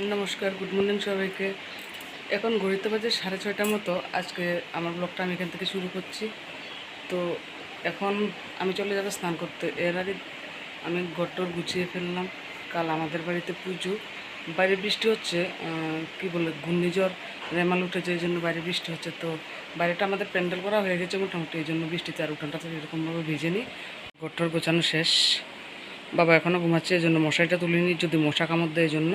নমস্কার good morning সবাইকে। এখন ঘড়িতে বাজে সাড়ে ছয়টার মতো। আজকে আমার ব্লগটা আমি এখান থেকে শুরু করছি। তো এখন আমি চলে যাব স্নান করতে। এর আগে আমি ঘরটর গুছিয়ে ফেললাম। কাল আমাদের বাড়িতে পুজো। বাইরে বৃষ্টি হচ্ছে কি বলে, ঘূর্ণিঝড়, রেমাল উঠেছে, এই জন্য বাইরে বৃষ্টি হচ্ছে। তো বাইরেটা আমাদের প্যান্ডেল করা হয়ে গেছে মোটামুটি, এই জন্য বৃষ্টিতে আর উঠানটা তো এরকমভাবে ভিজে নিই ঘরটর গোছানো শেষ। বাবা এখনও ঘুমাচ্ছে, এই জন্য মশারিটা তুলিনি, যদি মশা কামড় দেয় এই জন্য।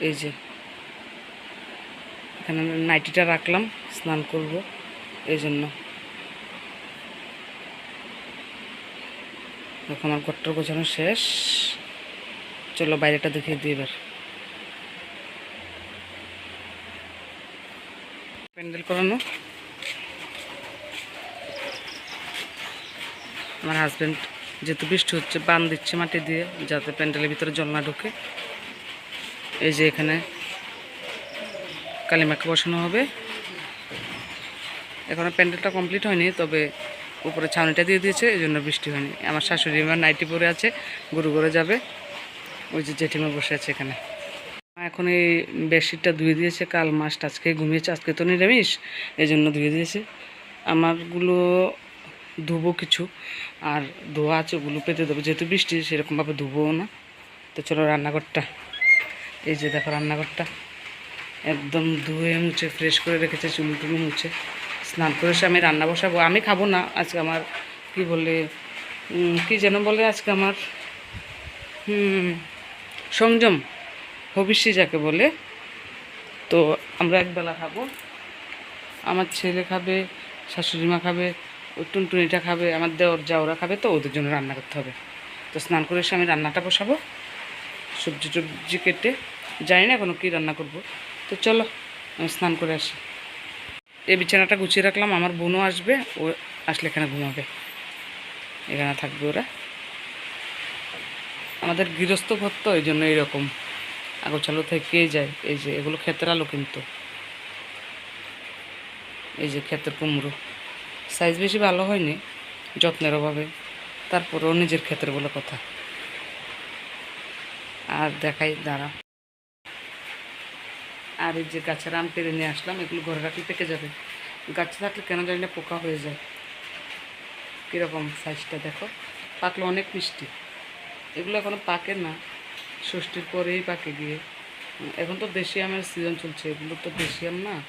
এই যে। এখানে নাইটিটা রাখলাম, স্নান করব এই জন্য। এখন আমার ঘরটার গোছানো শেষ। চলো বাইরেটা দেখিয়ে দিই এবার। প্যান্ডেল করানো। আমার হাজব্যান্ড যেহেতু বৃষ্টি হচ্ছে, বান দিচ্ছে মাটি দিয়ে, যাতে প্যান্ডেলের ভিতরে জল না ঢোকে। এই যে এখানে কালিমাকে বসানো হবে। এখনও প্যান্ডেলটা কমপ্লিট হয়নি, তবে উপরে ছাউনিটা দিয়ে দিয়েছে, এই জন্য বৃষ্টি হয়নি। আমার শাশুড়ি আমার নাইটি পরে আছে, গরু গরু যাবে। ওই যে জেঠিমা বসে আছে এখানে। এখন এই বেডশিটটা ধুয়ে দিয়েছে, কাল মাছটা আজকে ঘুমিয়েছে, আজকে তো নিরামিষ, এই জন্য ধুয়ে দিয়েছে। আমারগুলো ধুবো কিছু, আর ধোয়া আছে ওগুলো পেতে দেবো, যেহেতু বৃষ্টি, সেরকমভাবে ধুবোও না। তো চলো রান্নাঘরটা এই যে দেখো রান্নাঘরটা। একদম ধুয়ে মুছে ফ্রেশ করে রেখেছে চুল টুলু মুছে। স্নান করে এসে আমি রান্না বসাবো। আমি খাব না, আজকে আমার কি বলে কি যেন বলে আজকে আমার সংযম, হবিষ্যি যাকে বলে। তো আমরা একবেলা খাব। আমার ছেলে খাবে, শাশুড়ি মা খাবে টুনটুনিটা খাবে, আমার দেওর যাওরা খাবে, তো ওদের জন্য রান্না করতে হবে। তো স্নান করে এসে আমি রান্নাটা বসাবো। সবজি টবজি কেটে, জানি না কোনো কী রান্না করব। তো চলো, আমি স্নান করে আসি। এই বিছানাটা গুছিয়ে রাখলাম, আমার বোনও আসবে, ও আসলে এখানে ঘুমাবে। এখানে থাকবে ওরা। আমাদের গৃহস্থ ঘর তো এই জন্য এইরকম। আগোছালো থেকেই যায়। এই যে, এগুলো ক্ষেতের আলো কিন্তু। এই যে ক্ষেতের কুমড়ো। সাইজ বেশি ভালো হয়নি, যত্নের অভাবে। তারপরেও নিজের ক্ষেতের বলে কথা। আর দেখাই দাঁড়া আর এই যে গাছের আম পেরে নিয়ে আসলাম, এগুলো ঘরে রাখলে পেকে যাবে। গাছে থাকলে কেন জানি না পোকা হয়ে যায়। কীরকম সাইজটা দেখো। পাকলে অনেক মিষ্টি। এগুলো এখনও পাকে না। ষষ্ঠীর পরেই পাকে গিয়ে। এখন তো দেশি আমের সিজন চলছে, এগুলো তো দেশি আম না।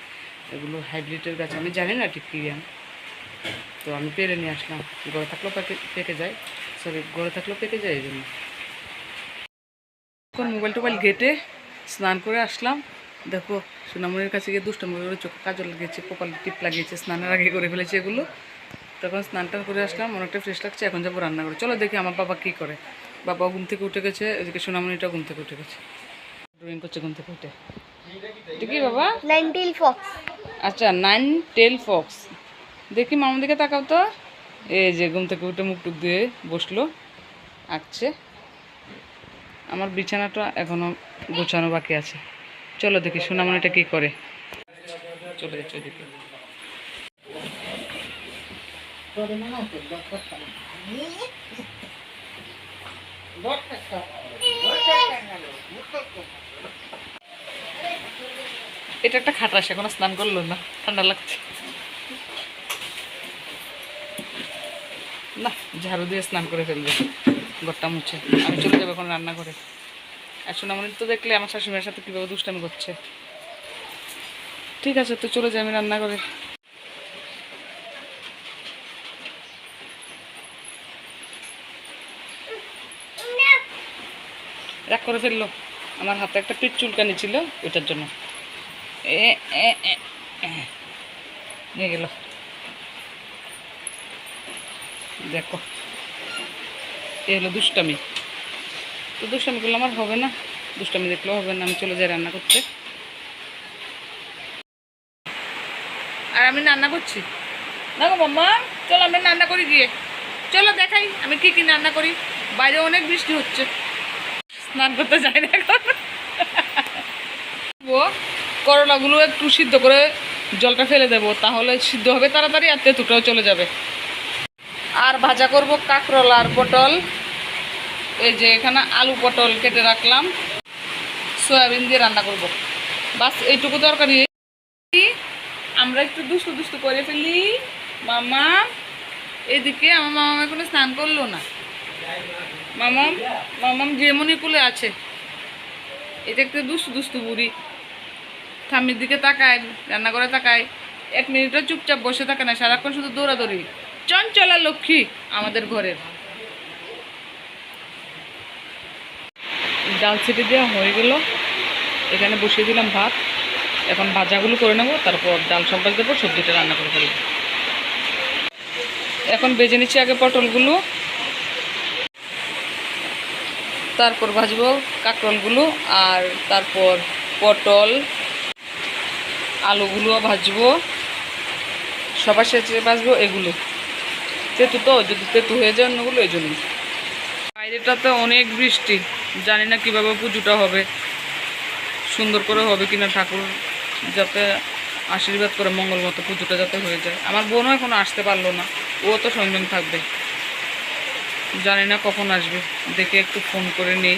এগুলো হাইব্রিডের গাছ। আমি জানি না ঠিক কী আম। তো আমি পেরে নিয়ে আসলাম। ঘরে থাকলেও পেকে পেকে যায়। সরি ঘরে থাকলেও পেকে যায় এই জন্য। এখন মোবাইল টোবাইল ঘেটে স্নান করে আসলাম। দেখো সোনামণির কাছে গিয়ে দুষ্ট মোবাইলের চোখে কাজল লাগিয়েছে কপাল টিপ লাগিয়েছে স্নানের আগে করে ফেলেছে এগুলো। তখন স্নানটা করে আসলাম অনেকটা ফ্রেশ লাগছে এখন যাব রান্না করে। চলো দেখি আমার বাবা কী করে। বাবা ঘুম থেকে উঠে গেছে এদিকে সোনামণিটা ঘুম থেকে উঠে গেছে। ড্রয়িং করছে ঘুম থেকে উঠে। এটা কি বাবা? নাইনটিল ফক্স আচ্ছা নাইন টেল ফক্স দেখি মামার দিকে তাকাও তো। এই যে ঘুম থেকে উঠে মুখ টুক দিয়ে বসল। আঁকছে। আমার বিছানাটা এখনও গোছানো বাকি আছে। চলো দেখি, সোনামণিটা কি করে। চলে এটা একটা খাটাস এখনও স্নান করল না, ঠান্ডা লাগছে। না, ঝাড়ু দিয়ে স্নান করে ফেলবে। ঘরটা মুছে। আমি চলে যাব এখন রান্না করে আর সোনামণি তো দেখলে আমার শাশুড়ির সাথে কীভাবে দুষ্টামি করছে। ঠিক আছে, তো চলে যাই আমি রান্না করে রাগ করে ফেলল। আমার হাতে একটা পিঠ চুলকানি ছিল ওইটার জন্য। এ। নিয়ে গেল। দেখো। এ হলো দুষ্টামি। তো দুষ্টামি করলে আমার হবে না। দুষ্টামি দেখলেও হবে না, আমি চলে যাই রান্না করতে। আর আমি রান্না করছি? দেখো মাম্মা, চলো আমি রান্না করি গিয়ে। চলো দেখাই আমি কি কি রান্না করি। বাইরে অনেক বৃষ্টি হচ্ছে। স্নান করতে যাই না এখন। করলাগুলো একটু সিদ্ধ করে জলটা ফেলে দেবো, তাহলে সিদ্ধ হবে তাড়াতাড়ি আর তেঁতুটাও চলে যাবে। আর ভাজা করব কাঁকরোল আর পটল। এই যে এখানে আলু পটল কেটে রাখলাম। সয়াবিন দিয়ে রান্না করব। বাস, এইটুকু তরকারি। আমরা একটু দুষ্টু দুষ্টু করে ফেলি। মামা, এদিকে আমার মামা এখনও স্নান করল না। মামাম মামাম যেমনই কুলে আছে। এটা একটা দুষ্টু দুষ্টু বুড়ি। ঠাম্মির দিকে তাকায়, রান্না করে তাকায়। এক মিনিটও চুপচাপ বসে থাকে না, সারাক্ষণ শুধু দৌড়াদৌড়ি। চঞ্চলা লক্ষ্মী আমাদের ঘরের। ডাল ছিটে দেওয়া হয়ে গেল। এখানে বসিয়ে দিলাম ভাত। এখন ভাজাগুলো করে নেব, তারপর ডাল সম্বাস দেবো, সবজিটা রান্না করে ফেলব। এখন বেজে নিচ্ছি আগে পটলগুলো। তারপর ভাজবো কাঁকরোলগুলো আর তারপর পটল, আলুগুলো ভাজবো। সবার শেষে ভাজবো এগুলো। তেতু তো, যদি তেতু হয়ে যায় অন্যগুলো, এই জন্য বাইরেটাতে অনেক বৃষ্টি। জানি না কীভাবে পুজোটা হবে, সুন্দর করে হবে কিনা ঠাকুর, যাতে আশীর্বাদ করে মঙ্গল মতো পুজোটা যাতে হয়ে যায়। আমার বোনও এখনও আসতে পারল না, ও তো সংযম থাকবে। জানি না কখন আসবে, দেখে একটু ফোন করে নেই।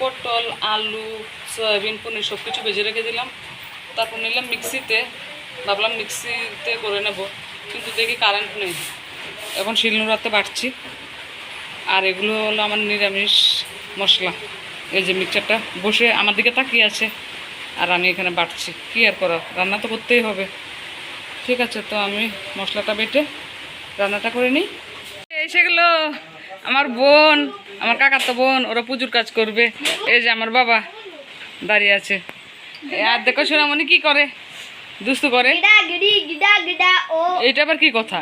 পটল, আলু, সয়াবিন, পনির সব কিছু ভেজে রেখে দিলাম। তারপর নিলাম মিক্সিতে, ভাবলাম মিক্সিতে করে নেব। কিন্তু দেখি কারেন্ট নেই। এখন শিলনোড়াতে বাড়ছি। আর এগুলো হলো আমার নিরামিষ মশলা। এই যে মিক্সারটা বসে আমার দিকে তাকিয়ে আছে। আর আমি এখানে বাটছি কী আর করা রান্না তো করতেই হবে। ঠিক আছে, তো আমি মশলাটা বেটে রান্নাটা করে নিই। এসে গেলো আমার বোন, আমার কাকার তো বোন। ওরা পুজোর কাজ করবে। এই যে আমার বাবা দাঁড়িয়ে আছে। আর দেখো সোনামণি কি করে? দুস্তু করে। এটা আবার কি কথা?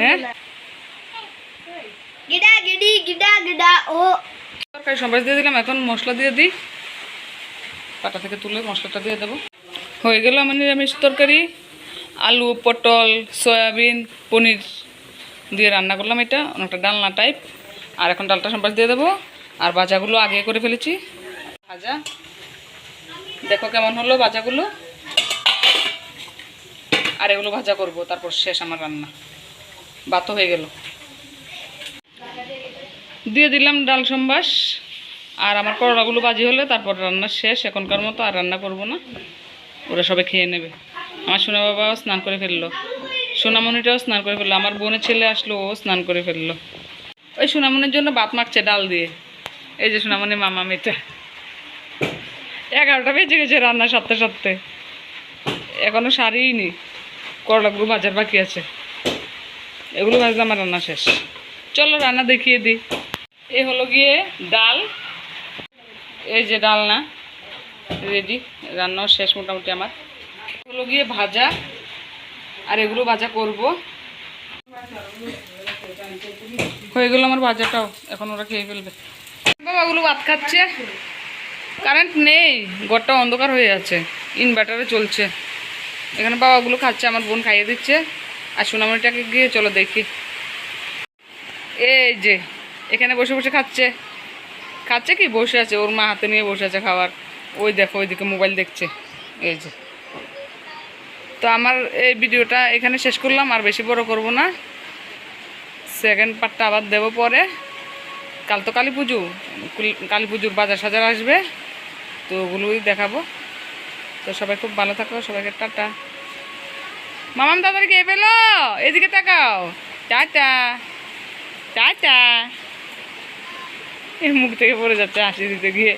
হ্যাঁ? তরকারি দিয়ে দিলাম এখন মশলা দিয়ে দিই। পাটা থেকে তুলে মশলাটা দিয়ে দেবো। হয়ে নিরামিষ তরকারি। আলু পটল সয়াবিন পনির দিয়ে রান্না করলাম এটা অনেকটা ডালনা টাইপ আর এখন ডালটা সম্পাস দিয়ে দেবো। আর বাজাগুলো আগে করে ফেলেছি। ভাজা। দেখো কেমন হলো বাজাগুলো আর এগুলো ভাজা করব, তারপর শেষ আমার রান্না। বাতো হয়ে গেল। দিয়ে দিলাম ডাল সম্বাস, আর আমার করলাগুলো বাজি হলে, তারপর রান্না শেষ। এখনকার মতো আর রান্না করব না। ওরা সবাই খেয়ে নেবে। আমার সোনা বাবাও স্নান করে ফেলল। সোনামণিটাও স্নান করে ফেলল। আমার বোনের ছেলে আসলো, ও স্নান করে ফেলল। ওই সোনামণির জন্য বাত মাখছে ডাল দিয়ে। এই যে সোনামণি মামা মেয়েটা। এগারোটা বেজে গেছে রান্না সারতে সারতে। এখনও সারিই নি। করলাগুলো ভাজার বাকি আছে। এগুলো ভাজলে আমার রান্না শেষ। চলো রান্না দেখিয়ে দিই। এ হলো গিয়ে ডাল। এই যে ডাল না রেডি রান্নাও শেষ মোটামুটি আমার। হলো গিয়ে ভাজা, আর এগুলো ভাজা করব। হয়ে গেল আমার ভাজাটাও, এখন ওরা খেয়ে ফেলবে। বাবাগুলো ভাত খাচ্ছে। কারেন্ট নেই, ঘরটা অন্ধকার হয়ে আছে। ইনভার্টারে চলছে। এখানে বাবাগুলো খাচ্ছে, আমার বোন খাইয়ে দিচ্ছে। আর সোনামণিটাকে গিয়ে চলো দেখি। এই যে, এখানে বসে বসে খাচ্ছে। খাচ্ছে কি? বসে আছে, ওর মা হাতে নিয়ে বসে আছে খাবার। ওই দেখো, ওইদিকে মোবাইল দেখছে। এই যে। তো আমার এই ভিডিওটা এখানে শেষ করলাম, আর বেশি বড় করব না। সেকেন্ড পার্টটা আবার দেবো পরে। কাল তো কালী পুজো, কুল- পুজোর বাজার সাজার আসবে, তো ওগুলোই দেখাবো। তো সবাই খুব ভালো থাকো, সবাইকে টাটা। মামাম দাদার গিয়ে পেল? এদিকে তাকাও। টাটা। টাটা। এর মুখ থেকে পড়ে যাচ্ছে হাসি দিতে গিয়ে।